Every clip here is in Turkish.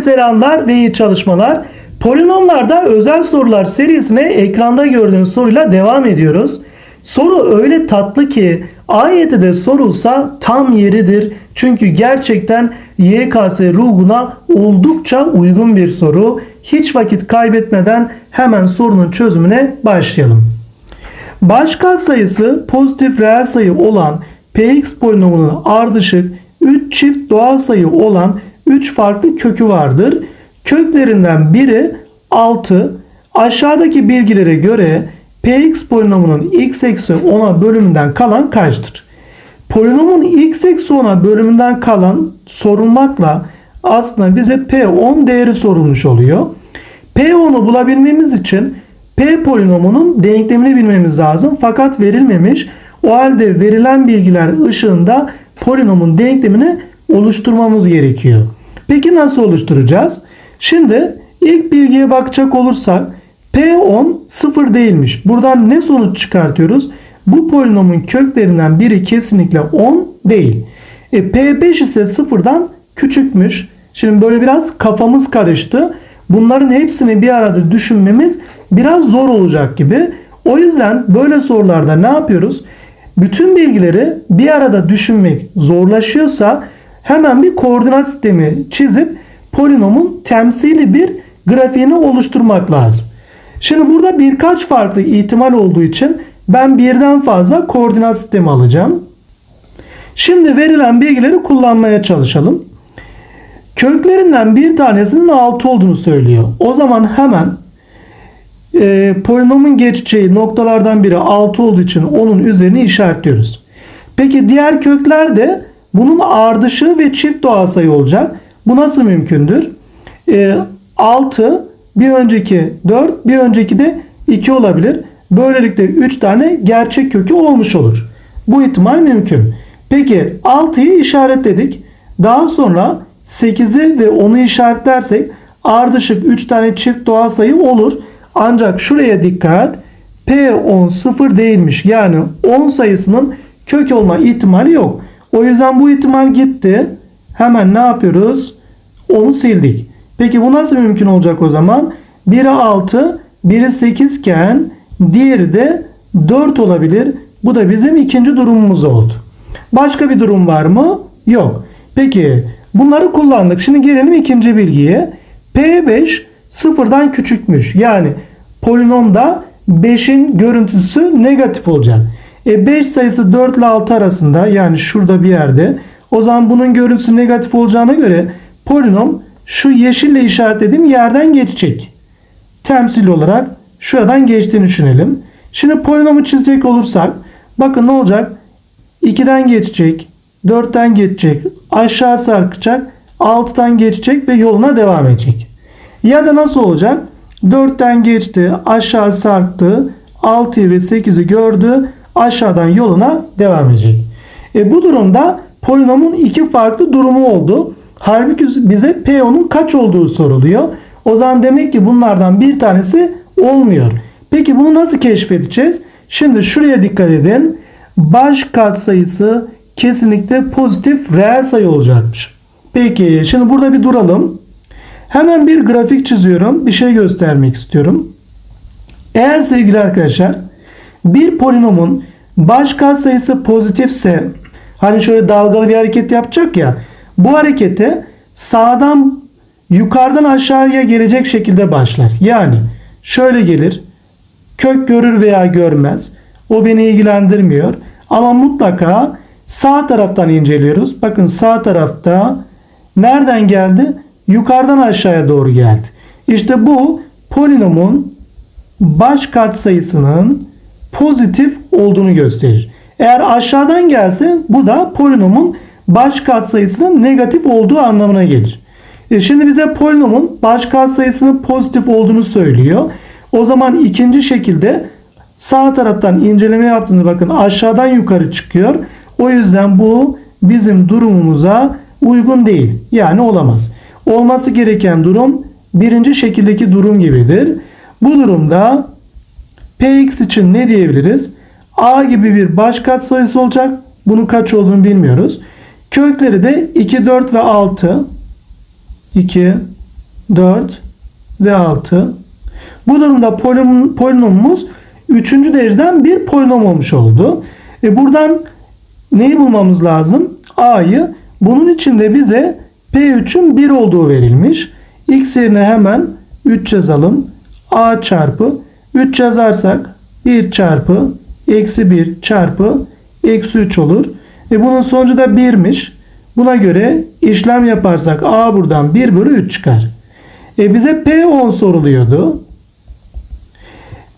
Selamlar ve iyi çalışmalar. Polinomlarda özel sorular serisine ekranda gördüğünüz soruyla devam ediyoruz. Soru öyle tatlı ki AYT'de sorulsa tam yeridir. Çünkü gerçekten YKS ruhuna oldukça uygun bir soru. Hiç vakit kaybetmeden hemen sorunun çözümüne başlayalım. Baş sayısı pozitif reel sayı olan px polinomunun ardışık 3 çift doğal sayı olan 3 farklı kökü vardır. Köklerinden biri 6. Aşağıdaki bilgilere göre px polinomunun x eksi 10'a bölümünden kalan kaçtır? Polinomun x eksi 10'a bölümünden kalan sorulmakla aslında bize p10 değeri sorulmuş oluyor. P10'u bulabilmemiz için P polinomunun denklemini bilmemiz lazım. Fakat verilmemiş. O halde verilen bilgiler ışığında polinomun denklemini oluşturmamız gerekiyor. Peki nasıl oluşturacağız? Şimdi ilk bilgiye bakacak olursak P10 sıfır değilmiş. Buradan ne sonuç çıkartıyoruz? Bu polinomun köklerinden biri kesinlikle 10 değil. E, P5 ise sıfırdan küçükmüş. Şimdi böyle biraz kafamız karıştı. Bunların hepsini bir arada düşünmemiz biraz zor olacak gibi. O yüzden böyle sorularda ne yapıyoruz? Bütün bilgileri bir arada düşünmek zorlaşıyorsa hemen bir koordinat sistemi çizip polinomun temsili bir grafiğini oluşturmak lazım. Şimdi burada birkaç farklı ihtimal olduğu için ben birden fazla koordinat sistemi alacağım. Şimdi verilen bilgileri kullanmaya çalışalım. Köklerinden bir tanesinin 6 olduğunu söylüyor. O zaman hemen e, polinomun geçeceği noktalardan biri 6 olduğu için onun üzerini işaretliyoruz. Peki diğer kökler de bunun ardışığı ve çift doğal sayı olacak. Bu nasıl mümkündür? E, 6 bir önceki 4 bir önceki de 2 olabilir. Böylelikle 3 tane gerçek kökü olmuş olur. Bu ihtimal mümkün. Peki 6'yı işaretledik. Daha sonra 8'i ve 10'u işaretlersek ardışık 3 tane çift doğal sayı olur. Ancak şuraya dikkat. P10 sıfır değilmiş. Yani 10 sayısının kök olma ihtimali yok. O yüzden bu ihtimal gitti. Hemen ne yapıyoruz? Onu sildik. Peki bu nasıl mümkün olacak o zaman? Biri 6, biri 8 iken diğeri de 4 olabilir. Bu da bizim ikinci durumumuz oldu. Başka bir durum var mı? Yok. Peki bunları kullandık. Şimdi gelelim ikinci bilgiye. P5 sıfırdan küçükmüş. Yani polinomda 5'in görüntüsü negatif olacak. E 5 sayısı 4 ile 6 arasında yani şurada bir yerde. O zaman bunun görüntüsü negatif olacağına göre polinom şu yeşille işaretlediğim yerden geçecek. Temsil olarak şuradan geçtiğini düşünelim. Şimdi polinomu çizecek olursak bakın ne olacak? 2'den geçecek, 4'ten geçecek, aşağı sarkacak, 6'dan geçecek ve yoluna devam edecek. Ya da nasıl olacak? 4'ten geçti, aşağı sarktı, 6'yı ve 8'i gördü, aşağıdan yoluna devam edecek. E bu durumda polinomun iki farklı durumu oldu. Halbuki bize P10'un kaç olduğu soruluyor. O zaman demek ki bunlardan bir tanesi olmuyor. Peki bunu nasıl keşfedeceğiz? Şimdi şuraya dikkat edin. Baş katsayısı kesinlikle pozitif reel sayı olacakmış. Peki şimdi burada bir duralım. Hemen bir grafik çiziyorum. Bir şey göstermek istiyorum. Eğer sevgili arkadaşlar bir polinomun baş katsayısı pozitifse hani şöyle dalgalı bir hareket yapacak ya bu harekete sağdan yukarıdan aşağıya gelecek şekilde başlar. Yani şöyle gelir. Kök görür veya görmez. O beni ilgilendirmiyor. Ama mutlaka sağ taraftan inceliyoruz. Bakın sağ tarafta nereden geldi? Yukarıdan aşağıya doğru geldi. İşte bu polinomun baş katsayısının pozitif olduğunu gösterir. Eğer aşağıdan gelse bu da polinomun baş katsayısının negatif olduğu anlamına gelir. E şimdi bize polinomun baş katsayısının pozitif olduğunu söylüyor. O zaman ikinci şekilde sağ taraftan inceleme yaptığında bakın aşağıdan yukarı çıkıyor. O yüzden bu bizim durumumuza uygun değil. Yani olamaz. Olması gereken durum birinci şekildeki durum gibidir. Bu durumda Px için ne diyebiliriz? A gibi bir baş katsayısı olacak. Bunun kaç olduğunu bilmiyoruz. Kökleri de 2, 4 ve 6. 2, 4 ve 6. Bu durumda polinom- polinomumuz 3. dereceden bir polinom olmuş oldu. E buradan neyi bulmamız lazım? A'yı. Bunun için de bize P3'ün 1 olduğu verilmiş. X yerine hemen 3 yazalım. A çarpı 3 yazarsak 1 çarpı eksi 1 çarpı eksi 3 olur. E bunun sonucu da 1'miş. Buna göre işlem yaparsak A buradan 1 bölü 3 çıkar. E bize P10 soruluyordu.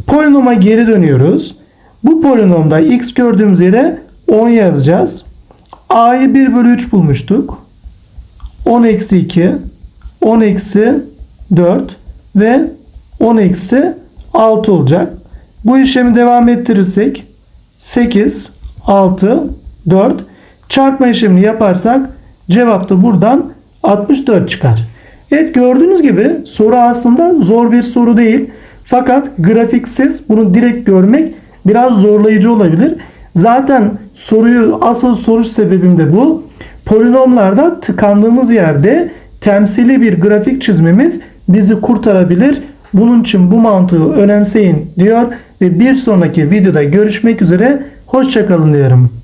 Polinoma geri dönüyoruz. Bu polinomda x gördüğümüz yere 10 yazacağız. A'yı 1 bölü 3 bulmuştuk. 10 eksi 2, 10 eksi 4 ve 10 eksi 6 olacak. Bu işlemi devam ettirirsek 8, 6, 4 çarpma işlemini yaparsak cevap da buradan 64 çıkar. Evet gördüğünüz gibi soru aslında zor bir soru değil. Fakat grafiksiz bunu direkt görmek biraz zorlayıcı olabilir. Zaten soruyu asıl soruş sebebim de bu. Polinomlarda tıkandığımız yerde temsili bir grafik çizmemiz bizi kurtarabilir. Bunun için bu mantığı önemseyin diyor ve bir sonraki videoda görüşmek üzere. Hoşçakalın diyorum.